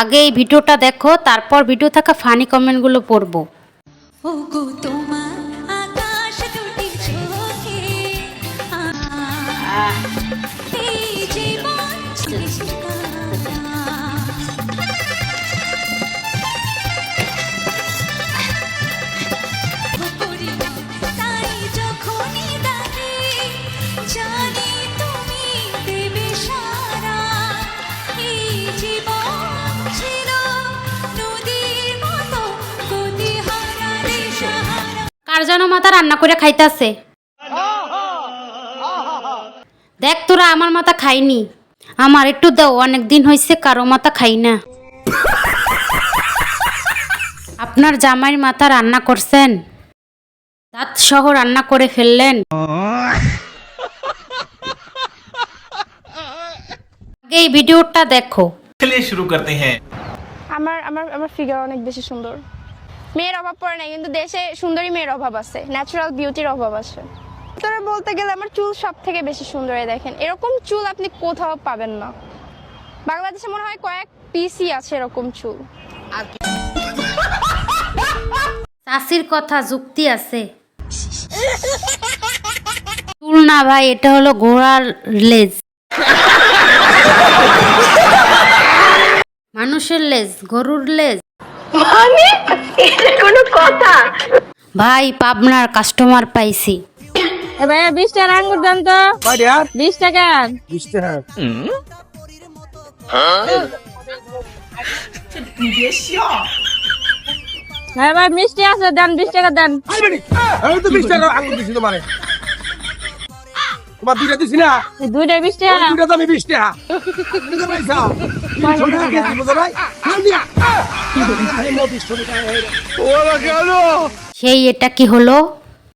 আগে এই ভিডিওটা দেখো তারপর ভিডিও থাকা ফানি কমেন্টগুলো পড়ব। কার যেন মাথা রান্না করে খাইতেছে? দেখ তোরা আমার মাথা খাইনি। আমার একটু দাও অনেক দিন হয়েছে কারও মাথা খাই না। আপনার জামাইয়ের মাথা রান্না করছেন? দাঁত সহ রান্না করে ফেললেন? এই ভিডিওটা দেখো। শুরু করতে হ্যাঁ। আমার আমার আমার ফিগার অনেক বেশি সুন্দর। মেয়ের অভাব পড়ে নাই কিন্তু দেশে সুন্দরী মেয়ের অভাব আছে ন্যাচারাল বিউটির অভাব আছে। তোরা বলতে গেলে আমার চুল সব থেকে বেশি সুন্দর দেখেন এরকম চুল আপনি কোথাও পাবেন না। বাংলাদেশে মনে হয় কয়েক পিসি আছে এরকম চুল। চাষির কথা যুক্তি আছে। চুল না ভাই এটা হলো ঘোড়ার লেজ। মানুষের লেজ গরুর লেজ। ভাই পাবনার কাস্টমার পাইছি। এ ভাইয়া বিশ টাকার আঙ্গুর দেন তো। বিশ টাকা হ্যাঁ ভাই মিষ্টি আছে দেন বিশ টাকা দেন। আমি তো বিশ টাকা আঙুল দিছি তোমারে। তোমার দুইটা দিছি না? দুইটা বিশ টাকা। দুইটা তো আমি বিশ টাকা। সেই এটা কি হলো?